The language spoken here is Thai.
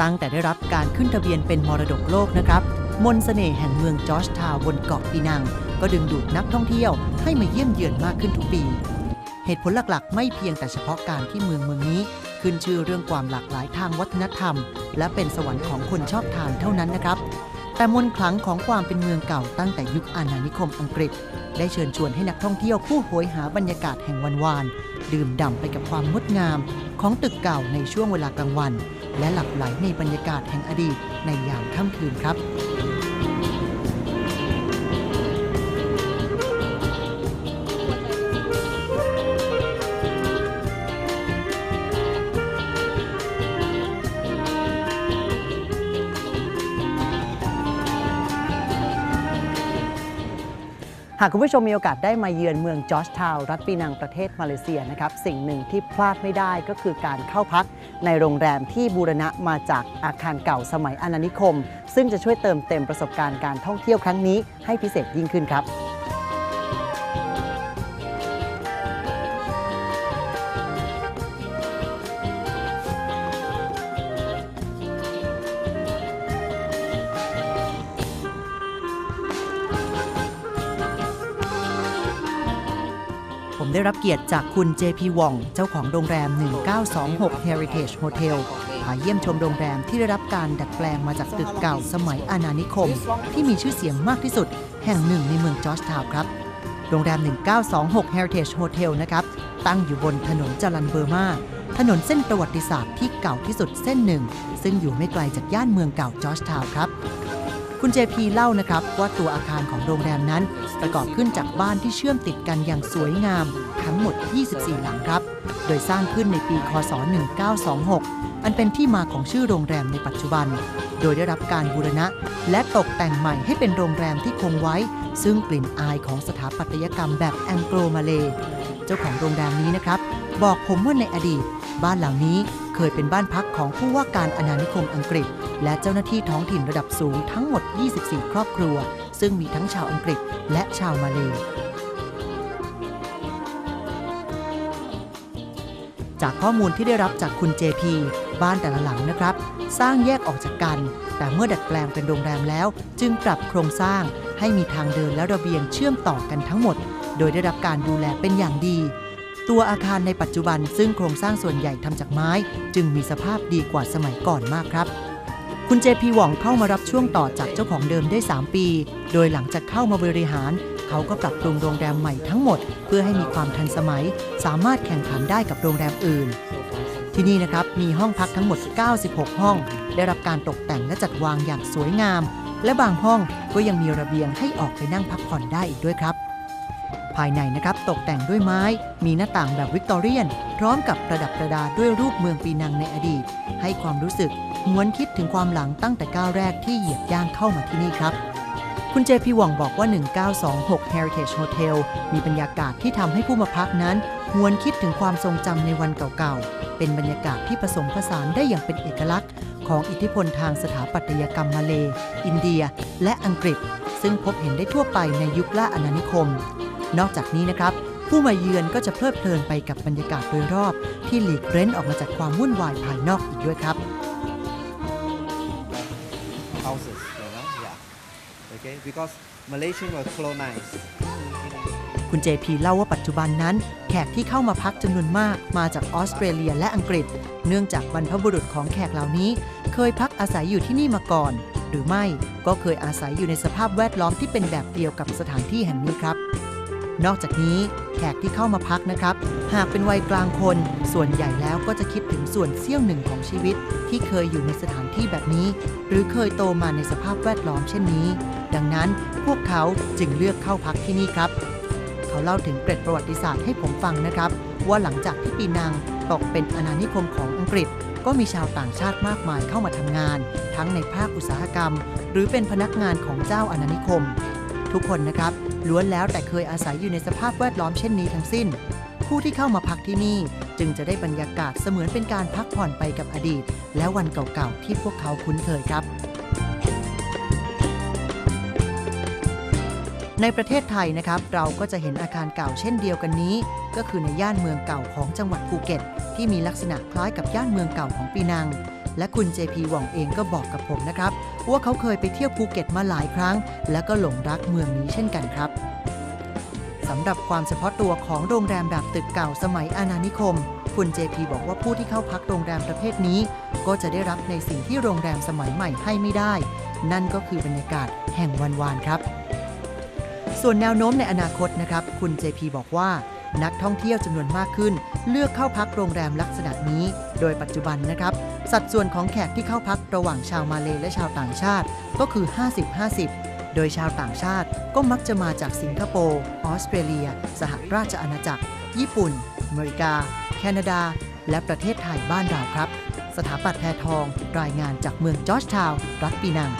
ตั้งแต่ได้รับการขึ้นทะเบียนเป็นมรดกโลกนะครับ มนต์เสน่ห์แห่งเมืองจอร์จทาวบนเกาะปีนัง ก็ดึงดูดนักท่องเที่ยวให้มาเยี่ยมเยือนมากขึ้นทุกปี เหตุผลหลักๆ ไม่เพียงแต่เฉพาะการที่เมืองเมืองนี้ ขึ้นชื่อเรื่องความหลากหลายทางวัฒนธรรม และเป็นสวรรค์ของคนชอบทานเท่านั้นนะครับ แต่มนต์ขลังของความเป็นเมืองเก่าตั้งแต่ยุคอาณานิคมอังกฤษ ได้เชิญชวนให้นักท่องเที่ยวผู้โหยหาบรรยากาศแห่งวันวาน ดื่มด่ำไปกับความงดงาม ของตึกเก่าในช่วงเวลากลางวัน และหลับไหลในบรรยากาศแห่งอดีตในยามค่ำคืนครับ หากคุณผู้ชมมีโอกาสได้มาเยือนเมืองจอร์จทาวน์รัฐปีนังประเทศมาเลเซียนะครับ สิ่งหนึ่งที่พลาดไม่ได้ก็คือการเข้าพักในโรงแรมที่บูรณะมาจากอาคารเก่าสมัยอาณานิคม ซึ่งจะช่วยเติมเต็มประสบการณ์การท่องเที่ยวครั้งนี้ให้พิเศษยิ่งขึ้นครับ ได้รับเกียรติจากคุณ JP วองเจ้าของโรงแรม 1926 Heritage Hotel พาเยี่ยมชมโรงแรมที่ได้รับการดัดแปลงมาจากตึกเก่าสมัยอาณานิคม ที่มีชื่อเสียงมากที่สุด แห่งหนึ่งในเมืองจอร์จทาวน์ครับ โรงแรม 1926 Heritage Hotel นะครับ ตั้งอยู่บนถนนจรันเบอร์มาถนนเส้นประวัติศาสตร์ที่เก่าที่สุดเส้นหนึ่ง ซึ่งอยู่ไม่ไกลจากย่านเมืองเก่าจอร์จทาวน์ครับ คุณเจพีเล่านะครับว่าตัวอาคารของโรงแรมนั้น ประกอบขึ้นจากบ้านที่เชื่อมติดกันอย่างสวยงาม ทั้งหมด 24 หลังครับ โดยสร้างขึ้นในปีคศ 1926 อันเป็นที่มาของชื่อโรงแรมในปัจจุบัน โดยได้รับการบูรณะ และตกแต่งใหม่ให้เป็นโรงแรมที่คงไว้ ซึ่งกลิ่นอายของสถาปัตยกรรมแบบแองโกลมาเล เจ้าของโรงแรมนี้นะครับ บอกผมว่าในอดีต บ้านหลังนี้ เคยเป็นบ้านพักของผู้ว่าการอาณานิคมอังกฤษ และเจ้าหน้าที่ท้องถิ่นระดับสูงทั้งหมด 24 ครอบครัว ซึ่งมีทั้งชาวอังกฤษและชาวมาเลย์จากข้อมูลที่ได้รับจากคุณ JP บ้านแต่ละหลังนะครับ สร้างแยกออกจากกัน แต่เมื่อดัดแปลงเป็นโรงแรมแล้ว จึงปรับโครงสร้างให้มีทางเดินและระเบียงเชื่อมต่อกันทั้งหมด โดยได้รับการดูแลเป็นอย่างดี ตัวอาคารในปัจจุบันซึ่งโครงสร้างส่วนใหญ่ทำจากไม้ จึงมีสภาพดีกว่าสมัยก่อนมากครับ คุณเจพีหว่องเข้ามารับช่วงต่อจากเจ้าของเดิมได้ 3 ปี โดยหลังจากเข้ามาบริหาร เขาก็ปรับปรุงโรงแรมใหม่ทั้งหมด เพื่อให้มีความทันสมัย สามารถแข่งขันได้กับโรงแรมอื่น ที่นี่นะครับมีห้องพักทั้งหมด 96 ห้อง ได้รับการตกแต่งและจัดวางอย่างสวยงาม และบางห้องก็ยังมีระเบียงให้ออกไปนั่งพักผ่อนได้อีกด้วยครับ ภายในนะครับตกแต่งด้วยไม้ มีหน้าต่างแบบวิกตอเรียน พร้อมกับประดับประดาด้วยรูปเมืองปีนังในอดีต ให้ความรู้สึกหวนคิดถึงความหลังตั้งแต่ก้าวแรกที่เหยียบย่างเข้ามาที่นี่ครับ คุณเจพีหว่องบอกว่า 1926 Heritage Hotel มีบรรยากาศที่ทำให้ผู้มาพักนั้นหวนคิดถึงความทรงจำในวันเก่าๆ เป็นบรรยากาศที่ผสมผสานได้อย่างเป็นเอกลักษณ์ ของอิทธิพลทางสถาปัตยกรรมมาเลย์อินเดีย และอังกฤษ ซึ่งพบเห็นได้ทั่วไปในยุคล่าอาณานิคม นอกจากนี้นะครับ ผู้มาเยือนก็จะเพลิดเพลินไปกับบรรยากาศโดยรอบ ที่หลีกเร้นออกมาจากความวุ่นวายภายนอกอีกด้วยครับ houses, you know, yeah. Okay, because Malaysian were colonized. คุณเจพีเล่าว่าปัจจุบันนั้น แขกที่เข้ามาพักจำนวนมากมาจากออสเตรเลียและอังกฤษ เนื่องจากบรรพบุรุษของแขกเหล่านี้ เคยพักอาศัยอยู่ที่นี่มาก่อน หรือไม่ก็เคยอาศัยอยู่ในสภาพแวดล้อมที่เป็นแบบเดียวกับสถานที่แห่งนี้ครับ นอกจากนี้แขกที่เข้ามาพักนะครับ หากเป็นวัยกลางคน ส่วนใหญ่แล้วก็จะคิดถึงส่วนเสี้ยวหนึ่งของชีวิต ที่เคยอยู่ในสถานที่แบบนี้ หรือเคยโตมาในสภาพแวดล้อมเช่นนี้ ดังนั้นพวกเขาจึงเลือกเข้าพักที่นี่ครับ เขาเล่าถึงเกร็ดประวัติศาสตร์ให้ผมฟังนะครับ ว่าหลังจากที่ปีนังตกเป็นอาณานิคมของอังกฤษ ก็มีชาวต่างชาติมากมายเข้ามาทำงาน ทั้งในภาคอุตสาหกรรม หรือเป็นพนักงานของเจ้าอาณานิคม ทุกคนนะครับล้วนแล้วแต่เคยอาศัยอยู่ในสภาพแวดล้อมเช่นนี้ทั้งสิ้น ผู้ที่เข้ามาพักที่นี่จึงจะได้บรรยากาศเสมือนเป็นการพักผ่อนไปกับอดีต และวันเก่าๆที่พวกเขาคุ้นเคยครับในประเทศไทยนะครับเราก็จะเห็นอาคารเก่าเช่นเดียวกันนี้ ก็คือในย่านเมืองเก่าของจังหวัดภูเก็ต ที่มีลักษณะคล้ายกับย่านเมืองเก่าของปีนัง และคุณ JP หว่องเองก็บอกกับผมนะครับ ว่าเขาเคยไปเที่ยวภูเก็ตมาหลายครั้ง และก็หลงรักเมืองนี้เช่นกันครับสำหรับความเฉพาะตัวของโรงแรมแบบตึกเก่าสมัยอาณานิคม คุณ JP บอกว่าผู้ที่เข้าพักโรงแรมประเภทนี้ ก็จะได้รับในสิ่งที่โรงแรมสมัยใหม่ให้ไม่ได้ นั่นก็คือบรรยากาศแห่งวันวานครับ ส่วนแนวโน้มในอนาคตนะครับ คุณ JP บอกว่า นักท่องเที่ยวจำนวนมากขึ้น เลือกเข้าพักโรงแรมลักษณะนี้ โดยปัจจุบันนะครับ สัดส่วนของแขกที่เข้าพักระหว่างชาวมาเลและชาวต่างชาติก็คือ 50-50 โดยชาวต่างชาติก็มักจะมาจากสิงคโปร์ออสเตรเลีย สหราชอาณาจักร ญี่ปุ่น อเมริกา แคนาดา และประเทศไทยบ้านเราครับ สถาปัตย์แพทองรายงานจากเมืองจอร์จทาวน์รัฐปีนัง